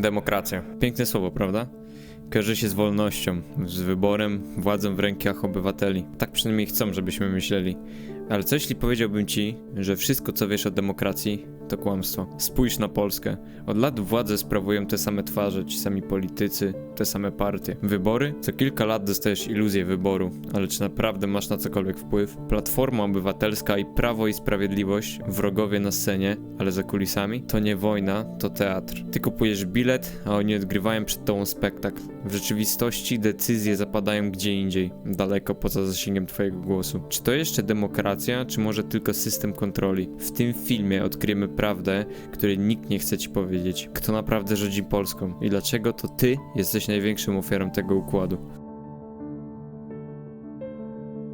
Demokracja. Piękne słowo, prawda? Kojarzy się z wolnością, z wyborem, władzą w rękach obywateli. Tak przynajmniej chcą, żebyśmy myśleli. Ale co jeśli powiedziałbym ci, że wszystko co wiesz o demokracji to kłamstwo? Spójrz na Polskę. Od lat władzę sprawują te same twarze, ci sami politycy, te same partie. Wybory? Co kilka lat dostajesz iluzję wyboru, ale czy naprawdę masz na cokolwiek wpływ? Platforma Obywatelska i Prawo i Sprawiedliwość, wrogowie na scenie, ale za kulisami? To nie wojna, to teatr. Ty kupujesz bilet, a oni odgrywają przed tobą spektakl. W rzeczywistości decyzje zapadają gdzie indziej, daleko poza zasięgiem twojego głosu. Czy to jeszcze demokracja, czy może tylko system kontroli? W tym filmie odkryjemy prawdę, której nikt nie chce ci powiedzieć. Kto naprawdę rządzi Polską i dlaczego to ty jesteś największą ofiarą tego układu.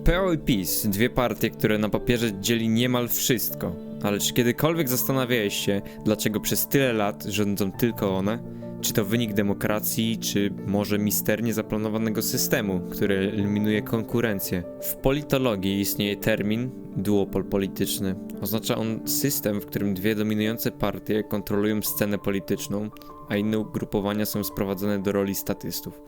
PO i PiS, dwie partie, które na papierze dzieli niemal wszystko. Ale czy kiedykolwiek zastanawiałeś się, dlaczego przez tyle lat rządzą tylko one? Czy to wynik demokracji, czy może misternie zaplanowanego systemu, który eliminuje konkurencję? W politologii istnieje termin duopol polityczny. Oznacza on system, w którym dwie dominujące partie kontrolują scenę polityczną, a inne ugrupowania są sprowadzone do roli statystów.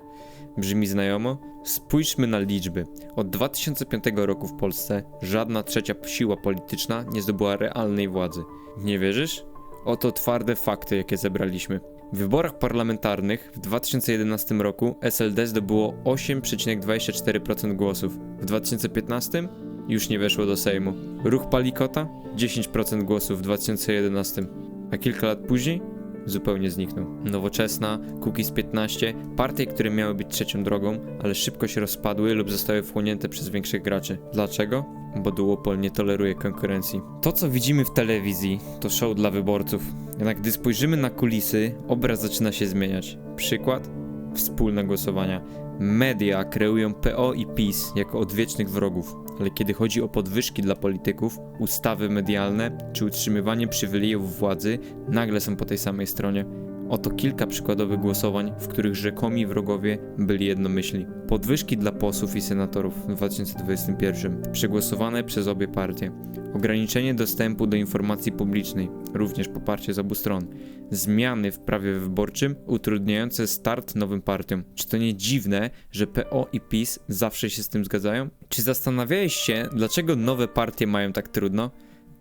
Brzmi znajomo? Spójrzmy na liczby. Od 2005 roku w Polsce żadna trzecia siła polityczna nie zdobyła realnej władzy. Nie wierzysz? Oto twarde fakty, jakie zebraliśmy. W wyborach parlamentarnych w 2011 roku SLD zdobyło 8,24% głosów. W 2015 już nie weszło do Sejmu. Ruch Palikota 10% głosów w 2011, a kilka lat później zupełnie zniknął. Nowoczesna, Kukiz 15, partie, które miały być trzecią drogą, ale szybko się rozpadły lub zostały wchłonięte przez większych graczy. Dlaczego? Bo duopol nie toleruje konkurencji. To, co widzimy w telewizji, to show dla wyborców. Jednak gdy spojrzymy na kulisy, obraz zaczyna się zmieniać. Przykład? Wspólne głosowania. Media kreują PO i PiS jako odwiecznych wrogów, ale kiedy chodzi o podwyżki dla polityków, ustawy medialne czy utrzymywanie przywilejów władzy, nagle są po tej samej stronie. Oto kilka przykładowych głosowań, w których rzekomi wrogowie byli jednomyślni. Podwyżki dla posłów i senatorów w 2021, przegłosowane przez obie partie. Ograniczenie dostępu do informacji publicznej, również poparcie z obu stron. Zmiany w prawie wyborczym utrudniające start nowym partiom. Czy to nie dziwne, że PO i PiS zawsze się z tym zgadzają? Czy zastanawiałeś się, dlaczego nowe partie mają tak trudno?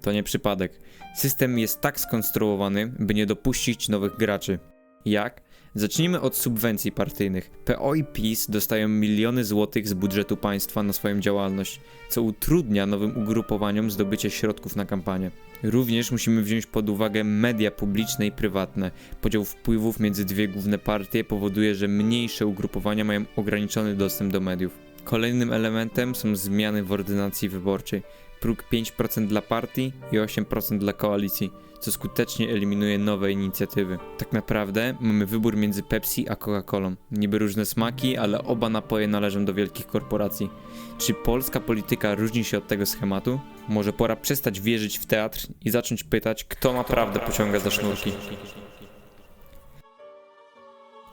To nie przypadek. System jest tak skonstruowany, by nie dopuścić nowych graczy. Jak? Zacznijmy od subwencji partyjnych. PO i PiS dostają miliony złotych z budżetu państwa na swoją działalność, co utrudnia nowym ugrupowaniom zdobycie środków na kampanię. Również musimy wziąć pod uwagę media publiczne i prywatne. Podział wpływów między dwie główne partie powoduje, że mniejsze ugrupowania mają ograniczony dostęp do mediów. Kolejnym elementem są zmiany w ordynacji wyborczej. Próg 5% dla partii i 8% dla koalicji, co skutecznie eliminuje nowe inicjatywy. Tak naprawdę mamy wybór między Pepsi a Coca-Colą. Niby różne smaki, ale oba napoje należą do wielkich korporacji. Czy polska polityka różni się od tego schematu? Może pora przestać wierzyć w teatr i zacząć pytać, kto naprawdę pociąga za sznurki.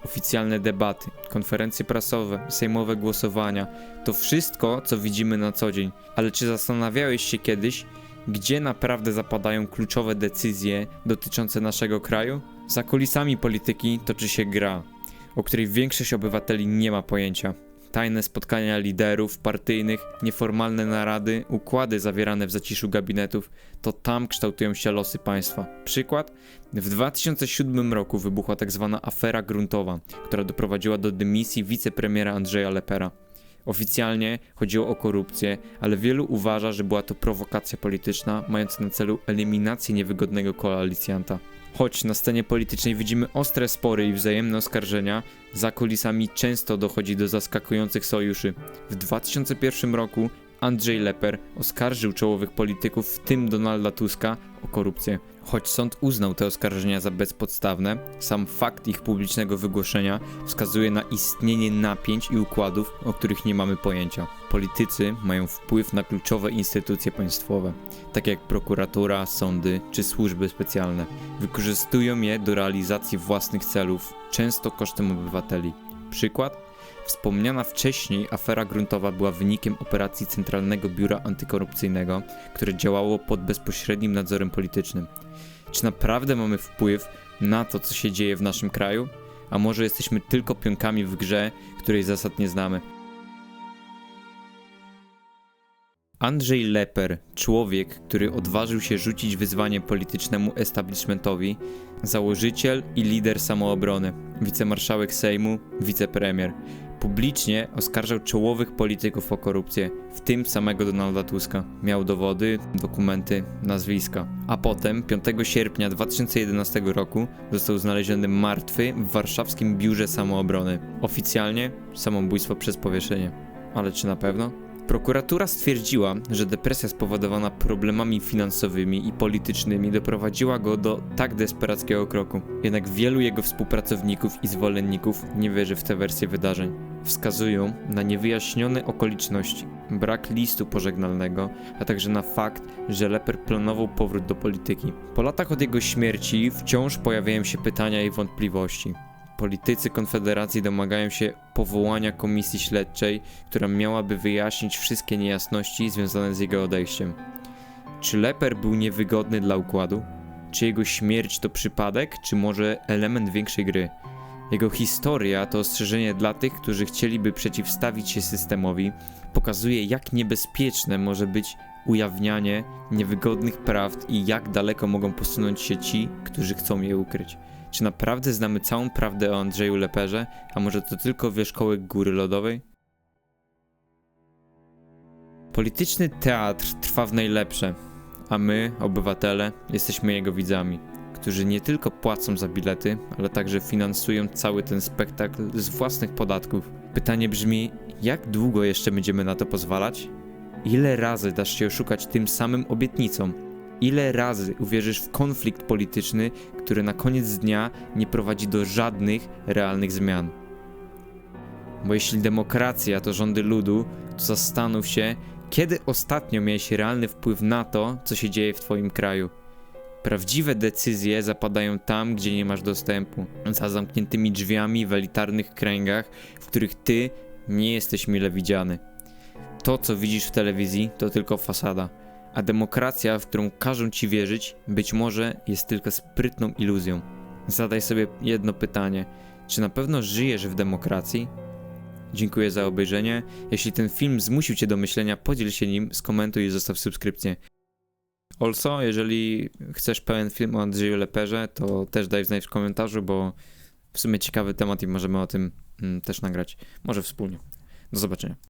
Oficjalne debaty, konferencje prasowe, sejmowe głosowania to wszystko, co widzimy na co dzień. Ale czy zastanawiałeś się kiedyś, gdzie naprawdę zapadają kluczowe decyzje dotyczące naszego kraju? Za kulisami polityki toczy się gra, o której większość obywateli nie ma pojęcia. Tajne spotkania liderów partyjnych, nieformalne narady, układy zawierane w zaciszu gabinetów to tam kształtują się losy państwa. Przykład? W 2007 roku wybuchła tzw. Tak afera gruntowa, która doprowadziła do dymisji wicepremiera Andrzeja Lepera. Oficjalnie chodziło o korupcję, ale wielu uważa, że była to prowokacja polityczna mająca na celu eliminację niewygodnego koalicjanta. Choć na scenie politycznej widzimy ostre spory i wzajemne oskarżenia, za kulisami często dochodzi do zaskakujących sojuszy. W 2001 roku Andrzej Leper oskarżył czołowych polityków, w tym Donalda Tuska, o korupcję. Choć sąd uznał te oskarżenia za bezpodstawne, sam fakt ich publicznego wygłoszenia wskazuje na istnienie napięć i układów, o których nie mamy pojęcia. Politycy mają wpływ na kluczowe instytucje państwowe, takie jak prokuratura, sądy czy służby specjalne. Wykorzystują je do realizacji własnych celów, często kosztem obywateli. Przykład? Wspomniana wcześniej afera gruntowa była wynikiem operacji Centralnego Biura Antykorupcyjnego, które działało pod bezpośrednim nadzorem politycznym. Czy naprawdę mamy wpływ na to, co się dzieje w naszym kraju? A może jesteśmy tylko pionkami w grze, której zasad nie znamy? Andrzej Leper, człowiek, który odważył się rzucić wyzwanie politycznemu establishmentowi, założyciel i lider samoobrony, wicemarszałek Sejmu, wicepremier, publicznie oskarżał czołowych polityków o korupcję, w tym samego Donalda Tuska. Miał dowody, dokumenty, nazwiska. A potem, 5 sierpnia 2011 roku, został znaleziony martwy w warszawskim biurze samoobrony. Oficjalnie samobójstwo przez powieszenie. Ale czy na pewno? Prokuratura stwierdziła, że depresja spowodowana problemami finansowymi i politycznymi doprowadziła go do tak desperackiego kroku. Jednak wielu jego współpracowników i zwolenników nie wierzy w tę wersję wydarzeń. Wskazują na niewyjaśnione okoliczności, brak listu pożegnalnego, a także na fakt, że Leper planował powrót do polityki. Po latach od jego śmierci wciąż pojawiają się pytania i wątpliwości. Politycy Konfederacji domagają się powołania komisji śledczej, która miałaby wyjaśnić wszystkie niejasności związane z jego odejściem. Czy Leper był niewygodny dla układu? Czy jego śmierć to przypadek, czy może element większej gry? Jego historia to ostrzeżenie dla tych, którzy chcieliby przeciwstawić się systemowi, pokazuje jak niebezpieczne może być ujawnianie niewygodnych prawd i jak daleko mogą posunąć się ci, którzy chcą je ukryć. Czy naprawdę znamy całą prawdę o Andrzeju Leperze, a może to tylko wierzchołek góry lodowej? Polityczny teatr trwa w najlepsze, a my, obywatele, jesteśmy jego widzami, którzy nie tylko płacą za bilety, ale także finansują cały ten spektakl z własnych podatków. Pytanie brzmi, jak długo jeszcze będziemy na to pozwalać? Ile razy dasz się oszukać tym samym obietnicom? Ile razy uwierzysz w konflikt polityczny, który na koniec dnia nie prowadzi do żadnych realnych zmian? Bo jeśli demokracja to rządy ludu, to zastanów się, kiedy ostatnio miałeś realny wpływ na to, co się dzieje w Twoim kraju. Prawdziwe decyzje zapadają tam, gdzie nie masz dostępu, za zamkniętymi drzwiami w elitarnych kręgach, w których Ty nie jesteś mile widziany. To, co widzisz w telewizji, to tylko fasada a demokracja, w którą każą ci wierzyć, być może jest tylko sprytną iluzją. Zadaj sobie jedno pytanie: czy na pewno żyjesz w demokracji? Dziękuję za obejrzenie. Jeśli ten film zmusił cię do myślenia, podziel się nim, skomentuj i zostaw subskrypcję. Also, jeżeli chcesz pełen film o Andrzeju Leperze, to też daj znać w komentarzu, bo w sumie ciekawy temat i możemy o tym mm, też nagrać. Może wspólnie. Do zobaczenia.